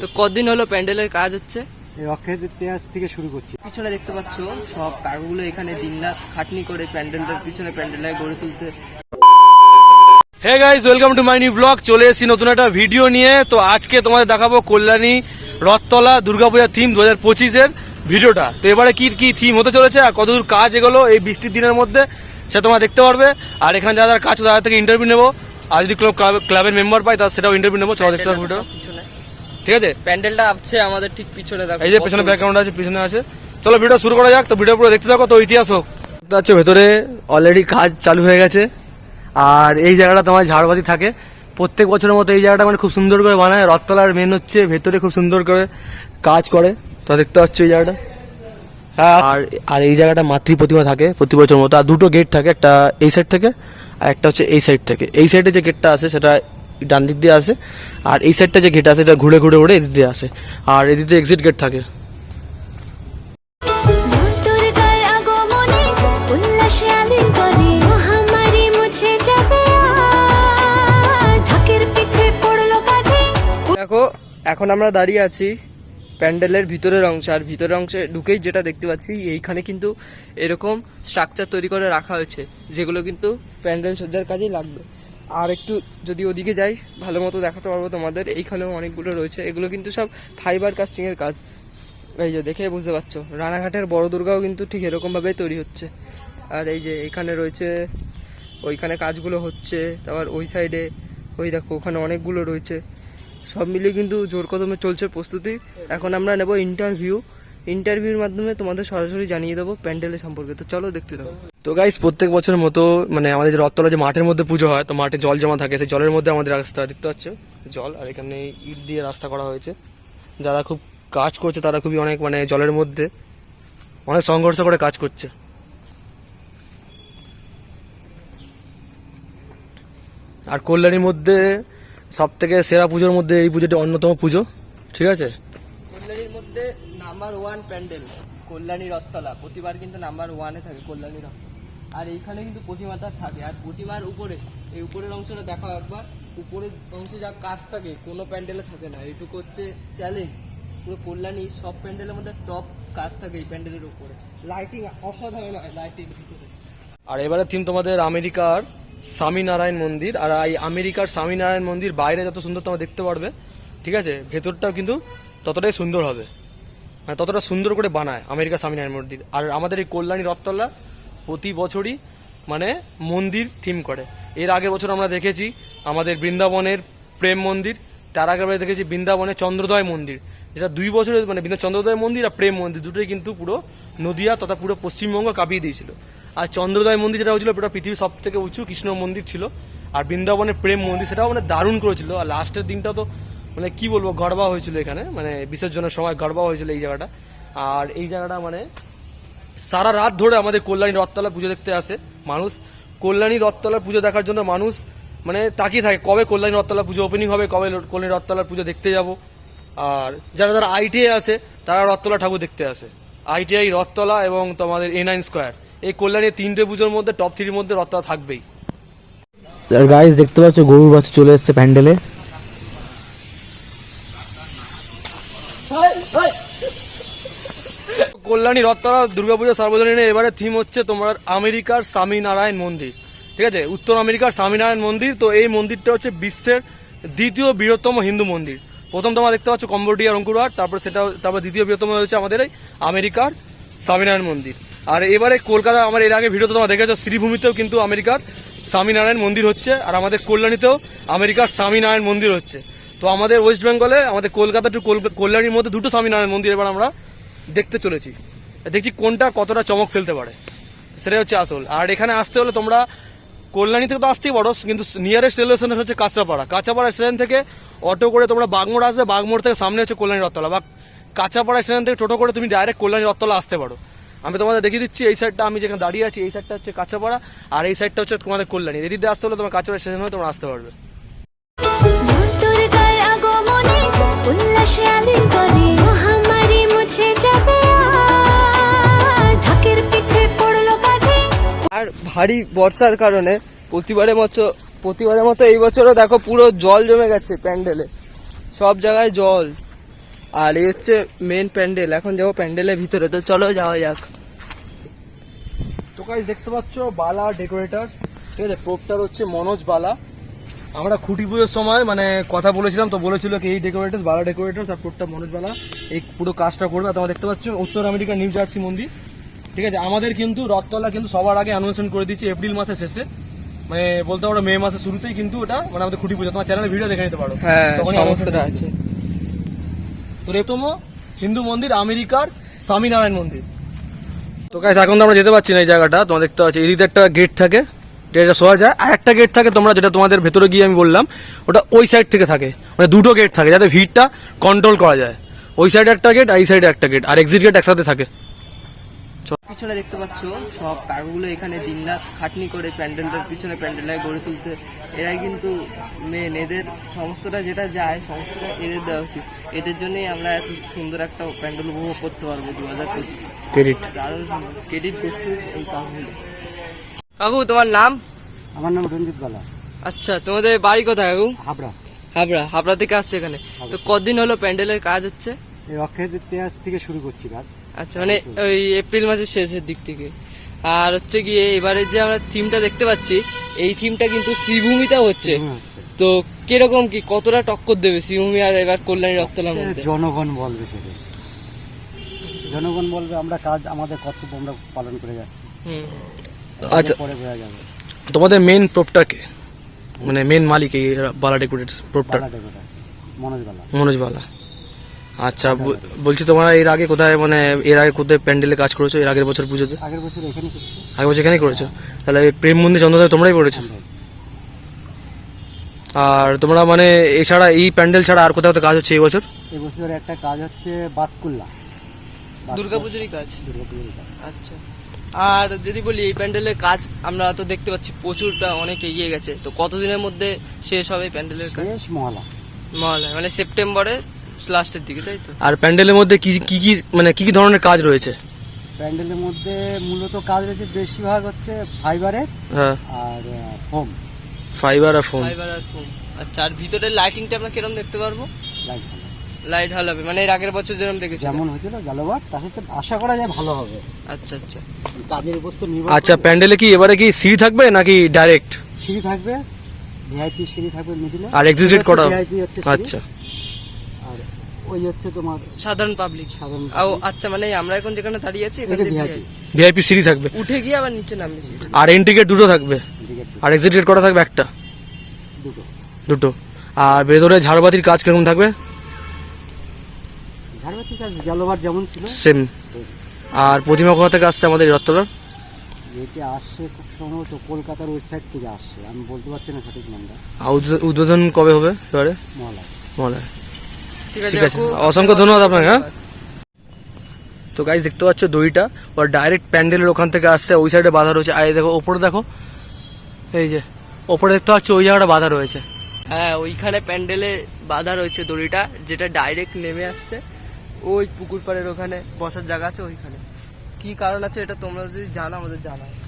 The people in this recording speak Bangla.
তো কদিন হলো প্যান্ডেলের কাজ হচ্ছে? অক্ষয় তৃতীয়া থেকে শুরু করছি। পিছনে দেখতে পাচ্ছ সব কাকুগুলো এখানে দিনরাত খাটনি করে প্যান্ডেলটার পিছনে প্যান্ডেলটাকে গড়ে তুলতে hey guys welcome to my new blog চলে এসেছি নতুন একটা ভিডিও নিয়ে। তো আজকে তোমাদের দেখাবো কল্যাণী রথতলা দুর্গাপূজার থিম দু হাজার পঁচিশের ভিডিওটা। তো এবারে কি কি থিম হতে চলেছে আর কতদূর কাজ এগুলো এই বৃষ্টির দিনের মধ্যে সে তোমরা দেখতে পারবে। আর এখানে যারা কাজ তাদের থেকে ইন্টারভিউ নেব। আর যদি ক্লাব ক্লাবের মেম্বার পাই তার সেটাও ইন্টারভিউ নেব। চলো দেখতে পারব ঠিক আছে? প্যান্ডেলটা আছে আমাদের ঠিক পিছনে দেখো এই যে পেছনে ব্যাকগ্রাউন্ড আছে পিছনে আছে। চলো ভিডিও শুরু করা যাক। তো ভিডিও পুরো দেখতে থাকো তো ইতিহাস হোক। দেখতে পাচ্ছ ভেতরে অলরেডি কাজ চালু হয়ে গেছে। আর এই জায়গাটা তোমার ঝাড়বাতি থাকে। প্রত্যেক বছরের মতো এই জায়গাটা মানে খুব সুন্দর করে বানায়। রথতলার মেন হচ্ছে ভেতরে খুব সুন্দর করে কাজ করে। তো দেখতে পাচ্ছ এই জায়গাটা। হ্যাঁ। আর আর এই জায়গাটা মাতৃ প্রতিমা থাকে প্রতি বছর মতো। আর দুটো গেট থাকে একটা এই সাইড থেকে আর একটা হচ্ছে এই সাইড থেকে। এই সাইডে যে গেটটা আছে সেটা ডান দিক দিয়ে আসে আর এই সাইডটা যে গেট আছে এটা ঘুরে ঘুরে ঘুরে এদিক দিয়ে আসে আর এদিক দিয়ে এক্সিট গেট থাকে। দেখো এখন আমরা দাঁড়িয়ে আছি প্যান্ডেলের ভিতরের অংশ আর ভিতরের অংশে ঢুকেই যেটা দেখতে পাচ্ছি এইখানে কিন্তু এরকম স্ট্রাকচার তৈরি করে রাখা হয়েছে যেগুলো কিন্তু প্যান্ডেল সজ্জার কাজেই লাগবে। আর একটু যদি ওদিকে যাই, ভালো মতো দেখাতে পারব তোমাদের। এইখানেও অনেকগুলো রয়েছে। এগুলো কিন্তু সব ফাইবার কাস্টিং এর কাজ। এই যে দেখে বুঝতে পারছ। রানাঘাটের বড় দুর্গাও কিন্তু ঠিক এরকম ভাবে তৈরি হচ্ছে। আর এই যে এখানে রয়েছে, ওইখানে কাজগুলো হচ্ছে। তারপর ওই সাইডে ওই দেখো, ওখানে অনেকগুলো রয়েছে। সব মিলিয়ে কিন্তু জোর কদমে চলছে প্রস্তুতি। এখন আমরা নেব ইন্টারভিউ ইন্টারভিউর মাধ্যমে তোমাদের সরাসরি জানিয়ে দেবো প্যান্ডেলের সম্পর্কে। তো চলো দেখতে দাও তো গাইস প্রত্যেক বছরের মতো মানে আমাদের যে রথতলা যে মাঠের মধ্যে পুজো হয়, তো মাঠে জল জমা থাকে। সেই জলের মধ্যে আমাদের রাস্তা দেখতে পাচ্ছ, জল, আর এখানে ইট দিয়ে রাস্তা করা হয়েছে। যারা খুব কাজ করছে, তারা খুবই অনেক মানে জলের মধ্যে অনেক সংঘর্ষ করে কাজ করছে। আর কল্যাণীর মধ্যে সব থেকে সেরা পুজোর মধ্যে এই পুজোটি অন্যতম পুজো, ঠিক আছে? কল্যাণীর মধ্যে নাম্বার ওয়ান প্যান্ডেল কল্যাণী রথতলা। প্রতিবার কিন্তু নাম্বার ওয়ানে থাকে কল্যাণী রথ আর এইখানে কিন্তু প্রতিমাটা থাকে। আর প্রতিমার উপরে, এই উপরের অংশটা দেখো একবার। উপরের অংশে যা কাজ থাকে, কোনো প্যান্ডেলে থাকে না। এইটুকু হচ্ছে চ্যালেঞ্জ পুরো কল্যাণী, সব প্যান্ডেলের মধ্যে টপ কাজ থাকে এই প্যান্ডেলের উপরে। লাইটিং অসাধারণ হয় লাইটিং আর এবারে থিম তোমাদের আমেরিকার স্বামীনারায়ণ মন্দির। আর এই আমেরিকার স্বামীনারায়ণ মন্দির বাইরে যত সুন্দর তোমরা দেখতে পারবে, ঠিক আছে? ভেতরটাও কিন্তু ততটাই সুন্দর হবে। মানে ততটা সুন্দর করে বানায় আমেরিকার স্বামীনারায়ণ মন্দির। আর আমাদের এই কল্যাণী রথতলা প্রতি বছরই মানে মন্দির থিম করে। এর আগের বছর আমরা দেখেছি আমাদের বৃন্দাবনের প্রেম মন্দির, তার আগের বার দেখেছি বৃন্দাবনের চন্দ্রোদয় মন্দির। যেটা দুই বছরের মানে বৃন্দা চন্দ্রোদয় মন্দির আর প্রেম মন্দির দুটোই কিন্তু পুরো নদিয়া তথা পুরো পশ্চিমবঙ্গ কাঁপিয়ে দিয়েছিল। আর চন্দ্রোদয় মন্দির যেটা হয়েছিল, পুরো পৃথিবীর সব থেকে উঁচু কৃষ্ণ মন্দির ছিল। আর বৃন্দাবনের প্রেম মন্দির সেটাও মানে দারুণ করেছিল। আর লাস্টের দিনটা তো মানে কি বলব গড়বা হয়েছিল এখানে। মানে বিসর্জনের সময় গড়বা হয়েছিল এই জায়গাটা। আর এই জায়গাটা মানে সারা রাত ধরে আমাদের কল্যাণী রথতলা পুজো দেখতে আসে মানুষ। কল্যাণী রথতলা পুজো দেখার জন্য মানুষ মানে তাকিয়ে থাকে কবে কল্যাণী রথতলা পুজো ওপেনিং হবে কবে কল্যাণী রথতলার পুজো দেখতে যাব। আর যারা যারা আইটিআই আছে তারা রথতলা ঠাকুর দেখতে আসে। আইটিআই রথতলা এবং তোমাদের এ নাইন স্কোয়ার এই কল্যাণী তিনটে পুজোর মধ্যে টপ থ্রির মধ্যে রথতলা থাকবেই। গাইস দেখতে পাচ্ছ গরুর বাচ্চা চলে এসছে প্যান্ডেলে। কল্যাণী রথতলা দুর্গাপুজো সার্বজনীন, এবারে থিম হচ্ছে তোমার আমেরিকার স্বামীনারায়ণ মন্দির। ঠিক আছে? উত্তর আমেরিকার স্বামীনারায়ণ মন্দির, তো এই মন্দিরটা হচ্ছে বিশ্বের দ্বিতীয় বৃহত্তম হিন্দু মন্দির। প্রথম তোমরা দেখতে পাচ্ছ কম্বোডিয়া রঙ্কুরহাট তারপর সেটা, তারপর দ্বিতীয় বৃহত্তম হচ্ছে আমাদের এই আমেরিকার স্বামীনারায়ণ মন্দির। আর এবারে কলকাতা, আমার এর আগে ভিডিওতে তোমরা দেখেছ, শ্রীভূমিতেও কিন্তু আমেরিকার স্বামীনারায়ণ মন্দির হচ্ছে, আর আমাদের কল্যাণীতেও আমেরিকার স্বামীনারায়ণ মন্দির হচ্ছে। তো আমাদের ওয়েস্ট বেঙ্গলে, আমাদের কলকাতা টু কল- কল্যাণীর মধ্যে দুটো স্বামীনারায়ণ মন্দির এবার আমরা দেখতে চলেছি। দেখছি কোনটা কতটা চমক ফেলতে পারে। সেটাই হচ্ছে আসল। আর এখানে আসতে হলে তোমরা কল্যাণী থেকে তো আসতেই পারো, কিন্তু নিয়ারেস্ট রেলওয়ে স্টেশন হচ্ছে কাঁচরাপাড়া কাঁচাপাড়া স্টেশন থেকে অটো করে তোমরা বাগমোড় আসবে, বাগমোড় থেকে সামনে হচ্ছে কল্যাণী রথতলা। বা কাঁচাপাড়া স্টেশন থেকে টোটো করে তুমি ডাইরেক্ট কল্যাণী রথতলা আসতে পারো। আমি তোমাদের দেখিয়ে দিচ্ছি, এই সাইডটা আমি যেখানে দাঁড়িয়ে আছি, এই সাইডটা হচ্ছে কাঁচাপাড়া, আর এই সাইডটা হচ্ছে তোমাদের কল্যাণী। এদিক আসতে হলে তোমার কাঁচাপাড়া স্টেশন হয়ে তোমরা আসতে পারবে। উল্লাসে আলিঙ্গনে যাবে আর। ঢাকের পিঠে পড়ল কাঁধে আর ভারী বর্ষার কারণে প্রতিবারের মতো প্রতিবারের মতো এই বছরও দেখো পুরো জল জমে গেছে প্যান্ডেলে। সব জায়গায় জল। আর এই হচ্ছে মেন প্যান্ডেল। এখন যাব প্যান্ডেলের ভিতরে। তো চলো যাওয়া যাক। তো গাইজ দেখতে পাচ্ছ বালা ডেকোরেটার্স ঠিক আছে প্রোপটার হচ্ছে মনোজ বালা। আমরা খুঁটি পুজোর সময় মানে কথা বলেছিলাম তো বলেছিল কি এই ডেকোরেটার্স বালা ডেকোরেটার্স আর প্রোপটা মনোজ বালা এই পুরো কাজটা করবে। তোমরা দেখতে পাচ্ছ উত্তর আমেরিকা নিউ জার্সি মন্দির। ঠিক আছে? আমাদের কিন্তু রথতলা কিন্তু সবার আগে অ্যানাউন্সমেন্ট করে দিচ্ছে এপ্রিল মাসের শেষে। মানে বলতে পারো মে মাসের শুরুতেই কিন্তু ওটা মানে আমাদের খুঁটি পুজো। তোমার চ্যানেলে ভিডিও দেখে নিতে পারো। হ্যাঁ আছে। তো রেতম হিন্দু মন্দির আমেরিকার স্বামীনারায়ণ মন্দির। তো গাইস এখন তো আমরা যেতে পারছি না এই জায়গাটা। তোমার দেখতে পাচ্ছি এদিকে একটা গেট থাকে। যেটা শোয়া যায়। আর একটা গেট থাকে তোমরা যেটা তোমাদের ভেতরে গিয়ে আমি বললাম ওটা ওই সাইড থেকে থাকে। মানে দুটো গেট থাকে যাতে ভিড়টা কন্ট্রোল করা যায়। ওই সাইডে একটা গেট আর এই সাইডে একটা গেট আর এক্সিট গেট একসাথে থাকে। পিছনে দেখতে পাচ্ছ সব কাকুগুলো এখানে দিন রাত খাটনি করে প্যান্ডেলটার পিছনে প্যান্ডেলটাকে গড়ে তুলতে এরাই কিন্তু মেন এদের সমস্তটা যেটা যায় সমস্তটা এদের দেওয়া উচিত। এদের জন্যই আমরা এত সুন্দর একটা প্যান্ডেল উপভোগ করতে পারব দু হাজার পঁচিশ ক্রেডিট ক্রেডিট গোষ্ঠী এই কাকুগুলো কাকু তোমার নাম? আমার নাম রঞ্জিত বালা। আচ্ছা তোমাদের বাড়ি কোথায় কাকু? হাবড়া। হাবড়া হাবড়া থেকে আসছে এখানে। তো কদিন হলো প্যান্ডেলের কাজ হচ্ছে? এই অক্ষয় তৃতীয়া থেকে শুরু করছি কাজ। আচ্ছা মানে ওই এপ্রিল মাসের শেষের দিক থেকে। আর হচ্ছে গিয়ে এবারে যে আমরা থিমটা দেখতে পাচ্ছি এই থিমটা কিন্তু শ্রীভূমিতে হচ্ছে। তো কীরকম কি কতটা টক্কর দেবে শ্রীভূমি আর এবার কল্যাণী রক্তলার মধ্যে? জনগণ বলবে সেটা জনগণ বলবে আমরা কাজ আমাদের কর্তব্য আমরা পালন করে যাচ্ছি। আচ্ছা পরে বোঝা যাবে। তোমাদের মেন প্রোপটার কে? মানে মেন মালিক এই বালা ডেকোরেটস প্রোপটার বালা মনোজ বালা। আচ্ছা বলছি তোমরা এর আগে কোথায় মানে এর আগে কোথায় প্যান্ডেলে কাজ করেছ? এর আগের বছর পুজোতে? আগের বছর এখানে করছি। আগে বছর এখানেই করেছ? তাহলে এই প্রেম মন্দির চন্দ্রদেব তোমরাই করেছ? আর তোমরা মানে এছাড়া এই প্যান্ডেল ছাড়া আর কোথাও তো কাজ হচ্ছে এই বছর? এই বছর একটা কাজ হচ্ছে বাতকুল্লা। দুর্গাপুজোরই কাজ। দুর্গাপুজোর কাজ। আচ্ছা। আর যদি বলি এই প্যান্ডেলের কাজ আমরা তো দেখতে পাচ্ছি প্রচুরটা অনেক এগিয়ে গেছে। তো কতদিনের মধ্যে শেষ হবে প্যান্ডেলের কাজ? শেষ মহলা মহালয় মানে সেপ্টেম্বরে লাস্টের দিকে তাই তো? আর প্যান্ডেলের মধ্যে কি কি কি মানে কি কি ধরনের কাজ রয়েছে? প্যান্ডেলের মধ্যে মূলত কাজ রয়েছে বেশিরভাগ হচ্ছে ফাইবারের হ্যাঁ। আর ফোম। ফাইবার আর ফোন ফাইবার আর ফোম। আচ্ছা আর ভিতরের লাইটিংটা আমরা কীরকম দেখতে পারব? লাইট লাইট ভালো হবে। মানে এর আগের বছর যেরকম দেখেছি। যেমন হয়েছিল জালোবার তার সাথে আশা করা যায় ভালো হবে। আচ্ছা আচ্ছা। কাজের উপর তো নির্ভর আচ্ছা প্যান্ডেলে কি এবারে কি সিঁড়ি থাকবে নাকি ডাইরেক্ট সিঁড়ি থাকবে ভিআইপি সিঁড়ি থাকবে মিডিলে আর এক্সিট করা ভিআইপি হচ্ছে আচ্ছা। আর ওই হচ্ছে তোমার সাধারণ পাবলিক সাধারণ ও আচ্ছা মানে আমরা এখন যেখানে দাঁড়িয়ে আছি এখানে ভিআইপি। ভিআইপি। সিঁড়ি থাকবে। উঠে গিয়ে আবার নিচে নামবে। আর এন্ট্রি গেট দুটো থাকবে। আর এক্সিট করা থাকবে? একটা। দুটো। দুটো। আর ভেতরে ঝাড়বাতির কাজ কীরকম থাকবে? যেমন ছিল। সেম। আর প্রতিমা কোথা থেকে আসছে আমাদের এই রথতলার যেটি আসছে খুব সম্ভবত কলকাতার ওই সাইড থেকে আসছে। আমি বলতে পারছি না সঠিক নামটা। উদ্বোধন- কবে হবে এবারে? মহলায়। মনে ঠিক আছে অসংখ্য ধন্যবাদ আপনাকে হ্যাঁ? তো গাইজ দেখতে পাচ্ছ দইটা ওর ডাইরেক্ট প্যান্ডেলের ওখান থেকে আসছে। ওই সাইডে বাধা রয়েছে। আর দেখো ওপরে দেখো। এই যে ওপরে দেখতে পাচ্ছ ওই জায়গাটা বাধা রয়েছে। হ্যাঁ ওইখানে প্যান্ডেলে বাঁধা রয়েছে দড়িটা যেটা ডাইরেক্ট নেমে আসছে। ওই পুকুর পাড়ের ওখানে, বসার জায়গা আছে ওইখানে। কি কারণ আছে এটা তোমরা যদি জানো, আমাদের জানাও।